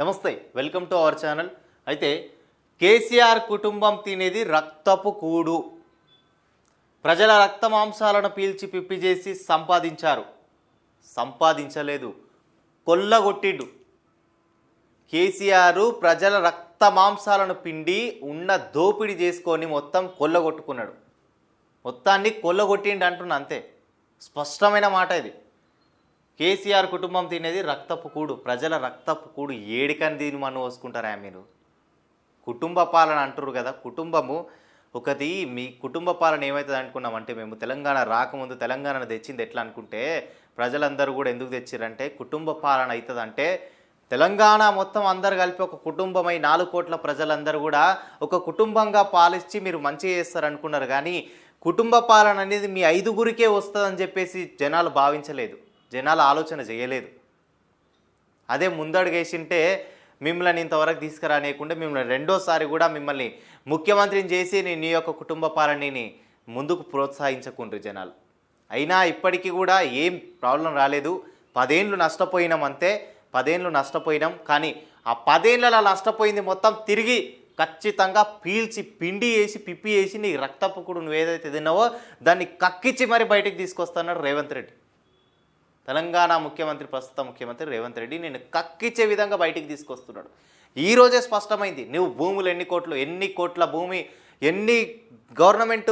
నమస్తే welcome to our channel. అయితే కేసీఆర్ కుటుంబం తినేది రక్తపు కూడు. ప్రజల రక్త మాంసాలను పీల్చి పిప్పి చేసి సంపాదించారు. సంపాదించలేదు. కొల్లగొట్టిండు. కేసీఆర్ ప్రజల రక్త మాంసాలను పిండి ఉన్న దోపిడీ చేసుకొని మొత్తం కొల్లగొట్టుకున్నాడు. మొత్తాన్ని కొల్లగొట్టిండు అంటున్నా అంతే. స్పష్టమైన మాట ఇది. కేసీఆర్ కుటుంబం తినేది రక్తపు కూడు ప్రజల రక్తపు కూడు ఏడికని దీని మనం వసుకుంటారా మీరు? కుటుంబ పాలన అంటారు కదా కుటుంబము ఒకటి మీ కుటుంబ పాలన ఏమవుతుంది అనుకున్నామంటే మేము తెలంగాణ రాకముందు తెలంగాణను తెచ్చింది ఎట్లా అనుకుంటే ప్రజలందరూ కూడా ఎందుకు తెచ్చిరంటే కుటుంబ పాలన అవుతుంది అంటే తెలంగాణ మొత్తం అందరు కలిపి ఒక కుటుంబమై నాలుగు కోట్ల ప్రజలందరూ కూడా ఒక కుటుంబంగా పాలించి మీరు మంచిగా చేస్తారు అనుకున్నారు కానీ కుటుంబ పాలన అనేది మీ ఐదుగురికే వస్తుందని చెప్పేసి జనాలు భావించలేదు. జనాలు ఆలోచన చేయలేదు. అదే ముందడుగేసింటే మిమ్మల్ని ఇంతవరకు తీసుకురానియకుండా మిమ్మల్ని రెండోసారి కూడా మిమ్మల్ని ముఖ్యమంత్రిని చేసి నీ నీ యొక్క కుటుంబ పాలనని ముందుకు ప్రోత్సహించకుండ్రు జనాలు. అయినా ఇప్పటికీ కూడా ఏం ప్రాబ్లం రాలేదు. పదేండ్లు నష్టపోయినాం అంతే పదేండ్లు నష్టపోయినాం. కానీ ఆ పదేళ్ళలో నష్టపోయింది మొత్తం తిరిగి ఖచ్చితంగా పీల్చి పిండి వేసి పిప్పి వేసి నీ రక్తపు కూడా నువ్వు ఏదైతే తిన్నావో దాన్ని కక్కించి మరి బయటికి తీసుకొస్తున్నాడు రేవంత్ రెడ్డి. తెలంగాణ ముఖ్యమంత్రి ప్రస్తుత ముఖ్యమంత్రి రేవంత్ రెడ్డి నేను కక్కిచ్చే విధంగా బయటికి తీసుకొస్తున్నాడు. ఈరోజే స్పష్టమైంది. నువ్వు భూములు ఎన్ని కోట్లు ఎన్ని కోట్ల భూమి ఎన్ని గవర్నమెంట్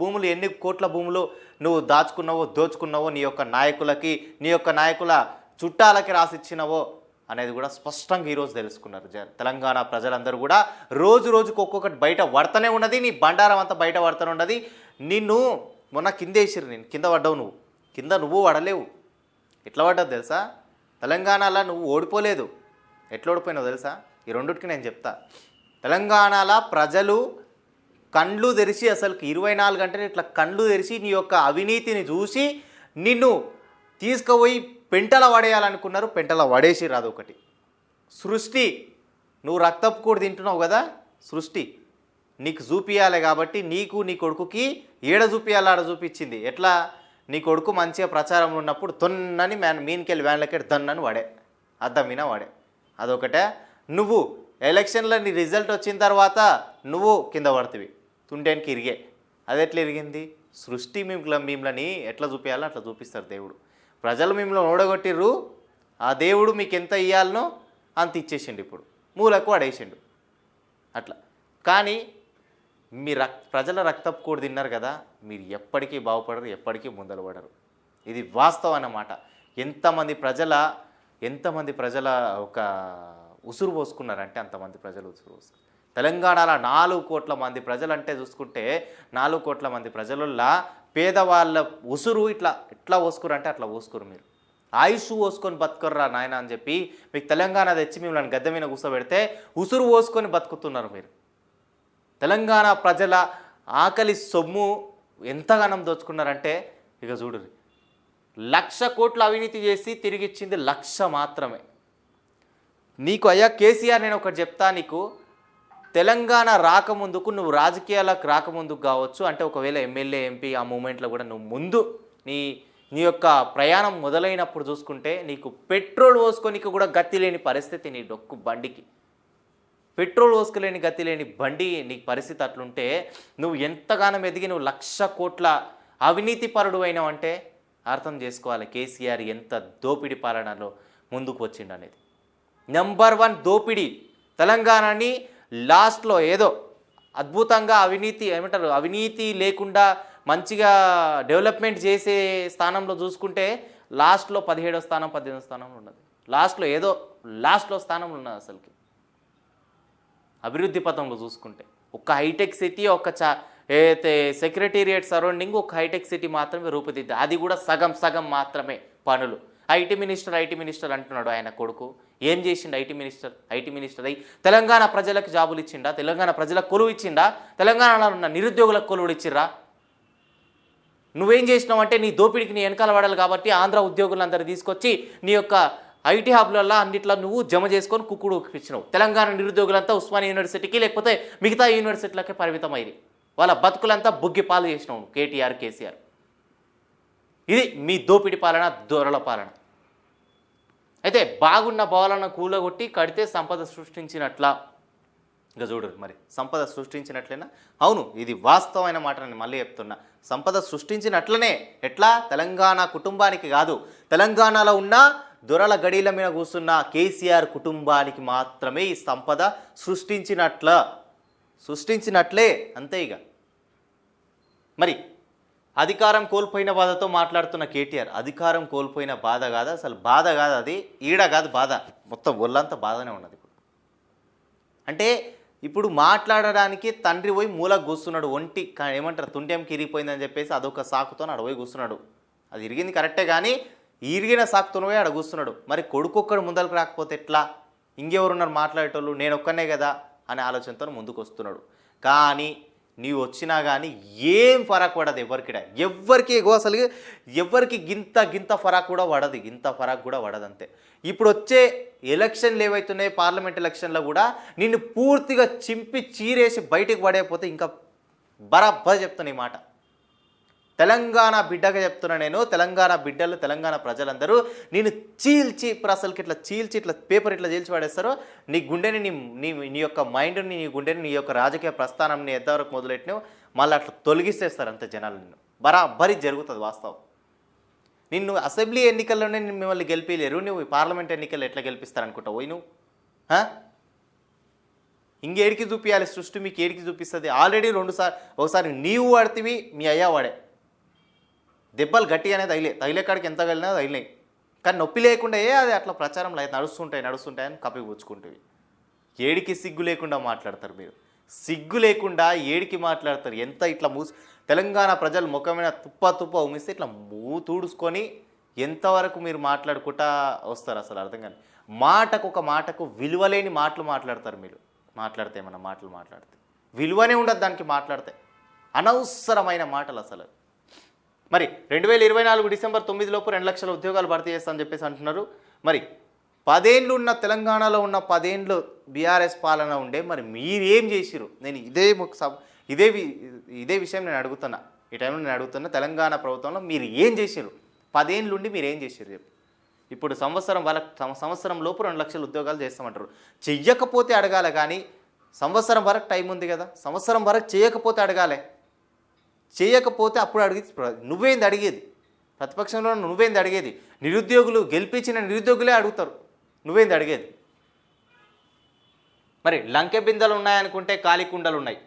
భూములు ఎన్ని కోట్ల భూములు నువ్వు దాచుకున్నావో దోచుకున్నావో నీ యొక్క నాయకులకి నీ యొక్క నాయకుల చుట్టాలకి రాసిచ్చినవో అనేది కూడా స్పష్టంగా ఈరోజు తెలుసుకున్నారు జ తెలంగాణ ప్రజలందరూ కూడా. రోజు రోజుకు ఒక్కొక్కటి బయట పడతనే ఉన్నది నీ బండారం అంతా బయట పడతనే ఉన్నది. నిన్ను మొన్న కింద వేసిరు నేను కింద పడ్డావు నువ్వు. కింద నువ్వు పడలేవు. ఎట్లా పడ్డది తెలుసా? తెలంగాణలో నువ్వు ఓడిపోలేదు. ఎట్లా ఓడిపోయినావు తెలుసా? ఈ రెండుకి నేను చెప్తా. తెలంగాణలో ప్రజలు కండ్లు తెరిచి అసలుకి ఇరవై నాలుగు గంటలు ఇట్లా కండ్లు తెరిచి నీ యొక్క అవినీతిని చూసి నిన్ను తీసుకుపోయి పెంటల పడేయాలనుకున్నారు. పెంటల పడేసి రాదు ఒకటి సృష్టి నువ్వు రక్తపు కూడా తింటున్నావు కదా? సృష్టి. నీకు చూపియాలి కాబట్టి నీకు నీ కొడుకుకి ఏడ చూపియాలి? ఆడ చూపించింది. ఎట్లా? నీ కొడుకు మంచిగా ప్రచారంలో ఉన్నప్పుడు తొన్నని మ్యాన్ మీన్కెళ్ళి వ్యాన్లకెళ్ళి దన్నని వాడే. అద్దం మీన వాడే. అదొకటే. నువ్వు ఎలక్షన్లో నీ రిజల్ట్ వచ్చిన తర్వాత నువ్వు కింద పడుతుంది తుండేనికి ఇరిగే. అది ఎట్లా ఇరిగింది? సృష్టి మిమ్మల్ని మిమ్మల్ని ఎట్లా చూపించాలో అట్లా చూపిస్తారు దేవుడు. ప్రజలు మిమ్మల్ని ఓడగొట్టిర్రు. ఆ దేవుడు మీకు ఎంత ఇయ్యాలనో అంత ఇచ్చేసిండు ఇప్పుడు. మూలకు వాడేసిండు. అట్లా. కానీ మీ రక్ ప్రజల రక్తపు కూడా తిన్నారు కదా మీరు ఎప్పటికీ బాగుపడరు ఎప్పటికీ ముందలు పడరు. ఇది వాస్తవం అన్నమాట ఎంతమంది ప్రజల ఎంతమంది ప్రజల ఒక ఉసురు పోసుకున్నారంటే అంతమంది ప్రజలు ఉసురు పోసుకున్నారు. తెలంగాణలో నాలుగు కోట్ల మంది ప్రజలంటే చూసుకుంటే నాలుగు కోట్ల మంది ప్రజలల్లో పేదవాళ్ళ ఉసురు ఇట్లా ఎట్లా పోసుకురంటే అట్లా పోసుకురు మీరు. ఆయుష్ పోసుకొని బతుకుర్రా నాయన అని చెప్పి మీకు తెలంగాణ తెచ్చి మిమ్మల్ని గద్దె మీద కూర్చోబెడితే ఉసురు పోసుకొని బతుకుతున్నారు మీరు. తెలంగాణ ప్రజల ఆకలి సొమ్ము ఎంతగానం దోచుకున్నారంటే ఇక చూడు లక్ష కోట్ల అవినీతి చేసి తిరిగి ఇచ్చింది లక్ష మాత్రమే. నీకు అయ్యా కేసీఆర్ నేను ఒకటి చెప్తా నీకు తెలంగాణ రాకముందుకు నువ్వు రాజకీయాలకు రాకముందుకు కావచ్చు అంటే ఒకవేళ ఎమ్మెల్యే ఎంపీ ఆ మూమెంట్లో కూడా నువ్వు ముందు నీ నీ యొక్క ప్రయాణం మొదలైనప్పుడు చూసుకుంటే నీకు పెట్రోల్ పోసుకోనికి కూడా గతి లేని పరిస్థితి నీ డొక్కు బండికి. పెట్రోల్ పోసుకోలేని గతి లేని బండి నీ పరిస్థితి అట్లుంటే నువ్వు ఎంతగానో ఎదిగి నువ్వు లక్ష కోట్ల అవినీతి పరుడు అయినావంటే అర్థం చేసుకోవాలి కేసీఆర్ ఎంత దోపిడి పాలనలో ముందుకు వచ్చిండు అనేది నెంబర్ వన్ దోపిడి తెలంగాణని లాస్ట్లో ఏదో అద్భుతంగా అవినీతి ఏమంటారు అవినీతి లేకుండా మంచిగా డెవలప్మెంట్ చేసే స్థానంలో చూసుకుంటే లాస్ట్లో పదిహేడో స్థానం పద్దెనిమిదో స్థానంలో ఉన్నది. లాస్ట్లో ఏదో లాస్ట్లో స్థానంలో ఉన్నది అసలుకి. అభివృద్ధి పథంలో చూసుకుంటే. ఒక హైటెక్ సిటీ ఒక చా ఏదైతే సెక్రటేరియట్ సరౌండింగ్ ఒక హైటెక్ సిటీ మాత్రమే రూపుదిద్ది. అది కూడా సగం సగం మాత్రమే పనులు. ఐటీ మినిస్టర్ ఐటీ మినిస్టర్ అంటున్నాడు ఆయన కొడుకు. ఏం చేసిండు ఐటీ మినిస్టర్? ఐటీ మినిస్టర్ అయి తెలంగాణ ప్రజలకు జాబులు ఇచ్చిండా? తెలంగాణ ప్రజలకు కొలువు ఇచ్చిండా? తెలంగాణలో ఉన్న నిరుద్యోగులకు కొలువులు ఇచ్చిర్రా? నువ్వేం చేసినావు అంటే నీ దోపిడికి నీ వెనకాల పడాలి కాబట్టి ఆంధ్ర ఉద్యోగులందరూ తీసుకొచ్చి నీ యొక్క ఐటీ హబ్లల్లో అన్నిట్లో నువ్వు జమ చేసుకొని కుక్కుడు ఇచ్చినావు తెలంగాణ నిరుద్యోగులంతా ఉస్మానియా యూనివర్సిటీకి లేకపోతే మిగతా యూనివర్సిటీలకే పరిమితమైంది వాళ్ళ బతుకులంతా బుగ్గి పాలు చేసినావు నువ్వు కేటీఆర్ కేసీఆర్. ఇది మీ దోపిడి పాలన దొరల పాలన. అయితే బాగున్న భవనాలను కూలగొట్టి కడితే సంపద సృష్టించినట్లా. ఇంకా చూడు మరి సంపద సృష్టించినట్లేనా? అవును ఇది వాస్తవమైన మాట నేను మళ్ళీ చెప్తున్నా. సంపద సృష్టించినట్లనే ఎట్లా? తెలంగాణ కుటుంబానికి కాదు. తెలంగాణలో ఉన్న దొరల గడీల మీద కూర్చున్న కేసీఆర్ కుటుంబానికి మాత్రమే ఈ సంపద సృష్టించినట్ల సృష్టించినట్లే అంతే ఇక. మరి అధికారం కోల్పోయిన బాధతో మాట్లాడుతున్న కేటీఆర్ అధికారం కోల్పోయిన బాధ కాదు? అసలు బాధ కాదు అది? ఈడ కాదు బాధ. మొత్తం ఒళ్ళంతా బాధనే ఉన్నది ఇప్పుడు. అంటే ఇప్పుడు మాట్లాడడానికి తండ్రి పోయి మూల కూస్తున్నాడు ఒంటి ఏమంటారు తుండెంకి ఇరిగిపోయిందని చెప్పేసి అదొక సాకుతో ఆడ కూస్తున్నాడు. అది ఇరిగింది కరెక్టే కానీ ఈరిగిన సాకుతో అడుగుస్తున్నాడు ఆడ కూస్తున్నాడు మరి కొడుకు ఒక్కడు రాకపోతే ఎట్లా? ఇంకెవరున్నారు మాట్లాడేటోళ్ళు? నేను ఒక్కనే కదా? అనే ఆలోచనతో ముందుకు వస్తున్నాడు కానీ నీవు వచ్చినా కానీ ఏం ఫరాక్ పడదు ఎవరికి ఎవ్వరికి ఎగో అసలు ఎవరికి గింత గింత ఫరాక్ కూడా పడదు. గింత ఫరాక్ కూడా పడదు అంతే ఇప్పుడు వచ్చే ఎలక్షన్లు ఏవైతున్నాయి పార్లమెంట్ ఎలక్షన్లో కూడా నిన్ను పూర్తిగా చింపి చీరేసి బయటికి పడేయకపోతే ఇంకా బరాబర్ చెప్తున్నాయి ఈ మాట. తెలంగాణ బిడ్డగా చెప్తున్నా నేను. తెలంగాణ బిడ్డలు తెలంగాణ ప్రజలందరూ నేను చీల్చి ఇప్పుడు అసలుకి ఇట్లా చీల్చి ఇట్లా పేపర్ ఇట్లా చీల్చి పడేస్తారో నీ గుండెని నీ నీ నీ యొక్క మైండ్ని నీ గుండెని నీ యొక్క రాజకీయ ప్రస్థానంని ఎంతవరకు మొదలెట్టినావు మళ్ళీ అట్లా తొలగిస్తేస్తారు అంతే జనాలు నిన్ను. బరాబరి జరుగుతుంది వాస్తవం. నిన్ను అసెంబ్లీ ఎన్నికల్లోనే మిమ్మల్ని గెలిపించలేరు నువ్వు పార్లమెంట్ ఎన్నికల్లో ఎట్లా గెలిపిస్తారనుకుంటావు పోయి నువ్వు? ఇంకేడికి చూపించాలి సృష్టి మీకు ఏడికి చూపిస్తుంది? ఆల్రెడీ రెండుసార్లు ఒకసారి నీవు వాడితివి మీ అయ్యా వాడే. దెబ్బలు గట్టిగానే తగిలే తగిలే కాడికి ఎంత తగిలినా తగిలినాయి. కానీ నొప్పి లేకుండా ఏ అది అట్లా ప్రచారంలో అయితే నడుస్తుంటాయి నడుస్తుంటాయి అని కప్పి పుచ్చుకుంటుంది ఏడికి సిగ్గు లేకుండా మాట్లాడతారు మీరు. సిగ్గు లేకుండా ఏడికి మాట్లాడతారు. ఎంత ఇట్లా మూసి తెలంగాణ ప్రజలు ముఖమైన తుప్ప తుప్ప ఉమిస్తే ఇట్లా మూ తూడుసుకొని ఎంతవరకు మీరు మాట్లాడుకుంటా వస్తారు అసలు అర్థం కానీ. మాటకు ఒక మాటకు విలువలేని మాటలు మాట్లాడతారు మీరు. మాట్లాడితే ఏమన్నా మాటలు మాట్లాడితే. విలువనే ఉండదు దానికి మాట్లాడితే. అనవసరమైన మాటలు అసలు. మరి రెండు వేల ఇరవై నాలుగు డిసెంబర్ తొమ్మిది లోపు రెండు లక్షల ఉద్యోగాలు భర్తీ చేస్తామని చెప్పేసి అంటున్నారు. మరి పదేండ్లు ఉన్న తెలంగాణలో ఉన్న పదేండ్లు బీఆర్ఎస్ పాలన ఉండే మరి మీరేం చేసిరు నేను ఇదే ఇదే వి- ఇదే విషయం నేను అడుగుతున్నా. ఈ టైంలో నేను అడుగుతున్నా తెలంగాణ ప్రభుత్వంలో మీరు ఏం చేసిరు పదేండ్లు ఉండి మీరు ఏం చేసిరు చెప్పు. ఇప్పుడు సంవత్సరం వాళ్ళ సం- సంవత్సరం లోపు రెండు లక్షల ఉద్యోగాలు చేస్తామంటారు. చెయ్యకపోతే అడగాలి కానీ సంవత్సరం వరకు టైం ఉంది కదా. సంవత్సరం వరకు చేయకపోతే అడగాలి. చేయకపోతే అప్పుడు అడిగేది నువ్వేంది అడిగేది? ప్రతిపక్షంలో నువ్వేంది అడిగేది? నిరుద్యోగులు గెలిపించిన నిరుద్యోగులే అడుగుతారు. నువ్వేంది అడిగేది? మరి లంకె బిందెలు ఉన్నాయనుకుంటే కాలికుండలు కుండలు ఉన్నాయి.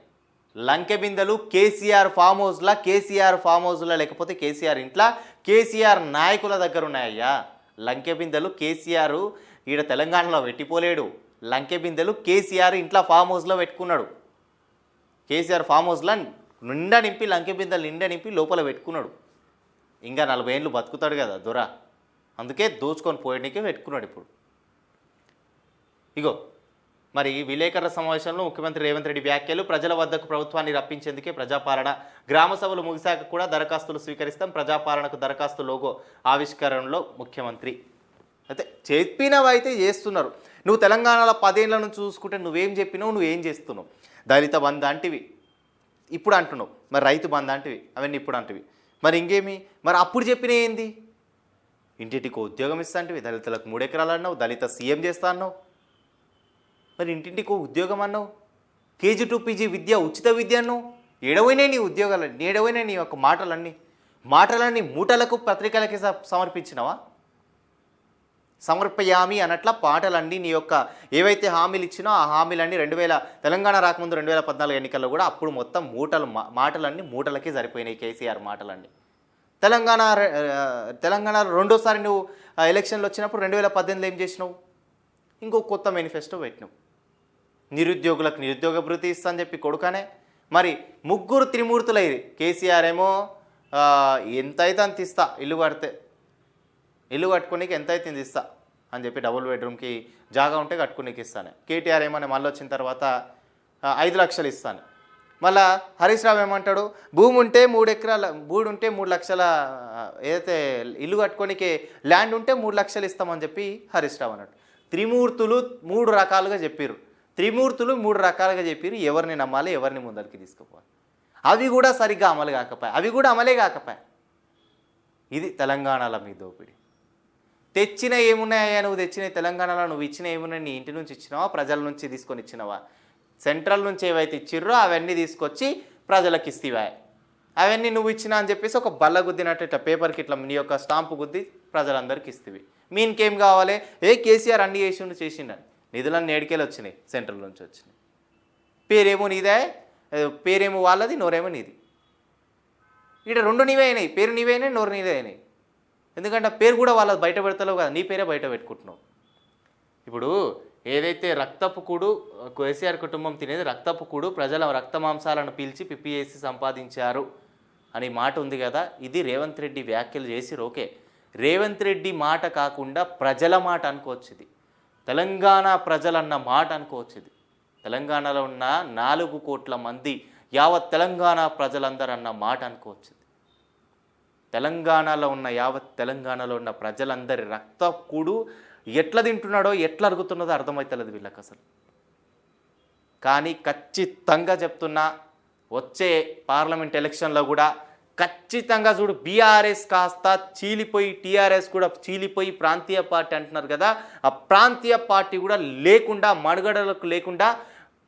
లంకె బిందెలు కేసీఆర్ ఫామ్ హౌస్లా కేసీఆర్ ఫామ్ హౌస్లా లేకపోతే కేసీఆర్ ఇంట్లో కేసీఆర్ నాయకుల దగ్గర ఉన్నాయ్యా లంకె బిందెలు కేసీఆర్ ఈడ తెలంగాణలో పెట్టిపోలేడు లంకె బిందెలు కేసీఆర్ ఇంట్లో ఫామ్ హౌస్లో పెట్టుకున్నాడు. కేసీఆర్ ఫామ్ హౌస్లో నిండా నింపి లంకె బిందెలు నిండా నింపి లోపల పెట్టుకున్నాడు. ఇంకా నలభై ఏళ్ళు బతుకుతాడు కదా దొర. అందుకే దోచుకొని పోయడానికే పెట్టుకున్నాడు ఇప్పుడు. ఇగో మరి విలేకరుల సమావేశంలో ముఖ్యమంత్రి రేవంత్ రెడ్డి వ్యాఖ్యలు ప్రజల వద్దకు ప్రభుత్వాన్ని రప్పించేందుకే ప్రజాపాలన గ్రామ సభలు ముగిశాక కూడా దరఖాస్తులు స్వీకరిస్తాం ప్రజాపాలనకు దరఖాస్తు లోగో ఆవిష్కరణలో ముఖ్యమంత్రి. అయితే చెప్పినవైతే చేస్తున్నారు. నువ్వు తెలంగాణలో పదేళ్ళ నుంచి చూసుకుంటే నువ్వేం చెప్పినావు నువ్వేం చేస్తున్నావు? దళిత బంధు అంటివి. ఇప్పుడు అంటున్నావు మరి రైతు బంధు అంటివి అవన్నీ ఇప్పుడు అంటివి మరి ఇంకేమి? మరి అప్పుడు చెప్పిన ఏంది? ఇంటింటికి ఉద్యోగం ఇస్తా అంటివి దళితులకు మూడు ఎకరాలు అన్నావు దళిత సీఎం చేస్తా అన్నావు. మరి ఇంటింటికి ఉద్యోగం అన్నావు? కేజీ టు పీజీ విద్య ఉచిత విద్య అన్నావు? ఏడవైనా నీ ఉద్యోగాలన్నీ ఏడవైనా నీ యొక్క మాటలన్నీ. మాటలన్నీ మూటలకు పత్రికలకి స- సమర్పించినవా? సమర్పయామి అన్నట్ల పాటలన్నీ నీ యొక్క ఏవైతే హామీలు ఇచ్చినో ఆ హామీలన్నీ రెండు వేల తెలంగాణ రాకముందు రెండు వేల పద్నాలుగు ఎన్నికల్లో కూడా అప్పుడు మొత్తం మూటలు మా- మాటలన్నీ మూటలకే సరిపోయినాయి కేసీఆర్ మాటలన్నీ. తెలంగాణ తెలంగాణ రెండోసారి నువ్వు ఎలక్షన్లు వచ్చినప్పుడు రెండు వేల పద్దెనిమిదిలో ఏం చేసినావు? ఇంకో కొత్త మేనిఫెస్టో పెట్టినావు. నిరుద్యోగులకు నిరుద్యోగ భృతి ఇస్తా అని చెప్పి కొడుకనే. మరి ముగ్గురు త్రిమూర్తులయ్యి కేసీఆర్ ఏమో ఎంత అయితే అంత ఇస్తా ఇల్లు కడితే. ఇల్లు కట్టుకునేకి ఎంత అయితే ఇస్తా? అని చెప్పి డబుల్ బెడ్రూమ్కి జాగా ఉంటే కట్టుకునేకి ఇస్తాను. కేటీఆర్ ఏమని మళ్ళీ వచ్చిన తర్వాత ఐదు లక్షలు ఇస్తాను. మళ్ళా హరీష్ రావు ఏమంటాడు? భూమి ఉంటే మూడు ఎకరాల భూమి ఉంటే మూడు లక్షల ఏదైతే ఇల్లు కట్టుకోనికి ల్యాండ్ ఉంటే మూడు లక్షలు ఇస్తామని చెప్పి హరీష్ రావు అన్నాడు. త్రిమూర్తులు మూడు రకాలుగా చెప్పారు త్రిమూర్తులు మూడు రకాలుగా చెప్పారు ఎవరిని నమ్మాలి ఎవరిని ముందరికి తీసుకుపోవాలి. అవి కూడా సరిగ్గా అమలు కాకపోయాయి. అవి కూడా అమలే కాకపోయాయి. ఇది తెలంగాణలో మీ దోపిడీ. తెచ్చిన ఏమున్నాయా? నువ్వు తెచ్చిన తెలంగాణలో నువ్వు ఇచ్చిన ఏమున్నాయి? నీ ఇంటి నుంచి ఇచ్చినావా? ప్రజల నుంచి తీసుకొని ఇచ్చినావా? సెంట్రల్ నుంచి ఏవైతే ఇచ్చిర్రో అవన్నీ తీసుకొచ్చి ప్రజలకు ఇస్తేవా? అవన్నీ నువ్వు ఇచ్చినా అని చెప్పేసి ఒక బల్ల గుద్దినట్టు ఇట్లా పేపర్కి ఇట్లా నీ యొక్క స్టాంపు గుద్ది ప్రజలందరికీ ఇస్తేవి. మీ ఇంకేం కావాలి? ఏ కేసీఆర్ అన్ని చేసిండు చేసిండని నిధులన్నీ ఏడికెళ్ళి వచ్చినాయి సెంట్రల్ నుంచి వచ్చినాయి. పేరేమో నీదే? పేరేమో వాళ్ళది నోరేమో నీది. ఇక్కడ రెండు నీవే అయినాయి. పేరు నీవే అయినాయి నోరు నీదే అయినాయి. ఎందుకంటే ఆ పేరు కూడా వాళ్ళ బయట పెడతలేవు కదా నీ పేరే బయట పెట్టుకుంటున్నావు. ఇప్పుడు ఏదైతే రక్తపు కూడు కేసీఆర్ కుటుంబం తినేది రక్తపు కూడు ప్రజల రక్త మాంసాలను పీల్చి పిపిఎస్సి సంపాదించారు అనే మాట ఉంది కదా ఇది రేవంత్ రెడ్డి వ్యాఖ్యలు చేసి ఓకే. రేవంత్ రెడ్డి మాట కాకుండా ప్రజల మాట అనుకోవచ్చుది తెలంగాణ ప్రజలన్న మాట అనుకోవచ్చుది తెలంగాణలో ఉన్న నాలుగు కోట్ల మంది యావత్ తెలంగాణ ప్రజలందరూ అన్న మాట అనుకోవచ్చు తెలంగాణలో ఉన్న యావత్ తెలంగాణలో ఉన్న ప్రజలందరి రక్త కూడు ఎట్లా తింటున్నాడో ఎట్లా అరుగుతున్నదో అర్థమవుతలేదు వీళ్ళకి అసలు. కానీ ఖచ్చితంగా చెప్తున్నా వచ్చే పార్లమెంట్ ఎలక్షన్లో కూడా ఖచ్చితంగా చూడు బీఆర్ఎస్ కాస్త చీలిపోయి టీఆర్ఎస్ కూడా చీలిపోయి ప్రాంతీయ పార్టీ అంటున్నారు కదా ఆ ప్రాంతీయ పార్టీ కూడా లేకుండా మనుగడలకు లేకుండా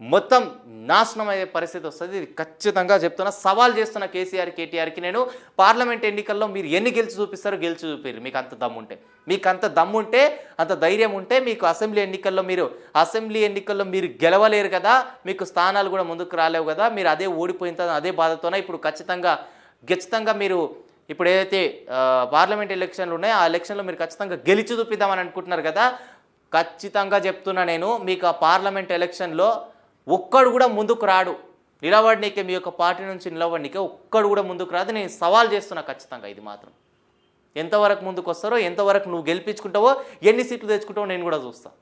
మొత్తం నాశనం అయ్యే పరిస్థితి వస్తుంది. ఇది ఖచ్చితంగా చెప్తున్నా. సవాల్ చేస్తున్న కేసీఆర్ కేటీఆర్కి నేను పార్లమెంట్ ఎన్నికల్లో మీరు ఎన్ని గెలిచి చూపిస్తారో గెలిచి చూపిరు. మీకు అంత దమ్ముంటే మీకు అంత దమ్ముంటే అంత ధైర్యం ఉంటే మీకు అసెంబ్లీ ఎన్నికల్లో మీరు అసెంబ్లీ ఎన్నికల్లో మీరు గెలవలేరు కదా. మీకు స్థానాలు కూడా ముందుకు రాలేవు కదా. మీరు అదే ఓడిపోయిన తర్వాత అదే బాధతోనే ఇప్పుడు ఖచ్చితంగా ఖచ్చితంగా మీరు ఇప్పుడు ఏదైతే పార్లమెంట్ ఎలక్షన్లు ఉన్నాయో ఆ ఎలక్షన్లో మీరు ఖచ్చితంగా గెలిచి చూపిద్దామని అనుకుంటున్నారు కదా. ఖచ్చితంగా చెప్తున్నా నేను మీకు ఆ పార్లమెంట్ ఎలక్షన్లో ఒక్కడు కూడా ముందుకు రాడు. నిలబడినీకే మీ యొక్క పార్టీ నుంచి నిలబడినీకే ఒక్కడు కూడా ముందుకు రాదు. నేను సవాల్ చేస్తున్నా ఖచ్చితంగా ఇది మాత్రం. ఎంతవరకు ముందుకు వస్తారో ఎంతవరకు నువ్వు గెలిపించుకుంటావో ఎన్ని సీట్లు తెచ్చుకుంటావో నేను కూడా చూస్తాను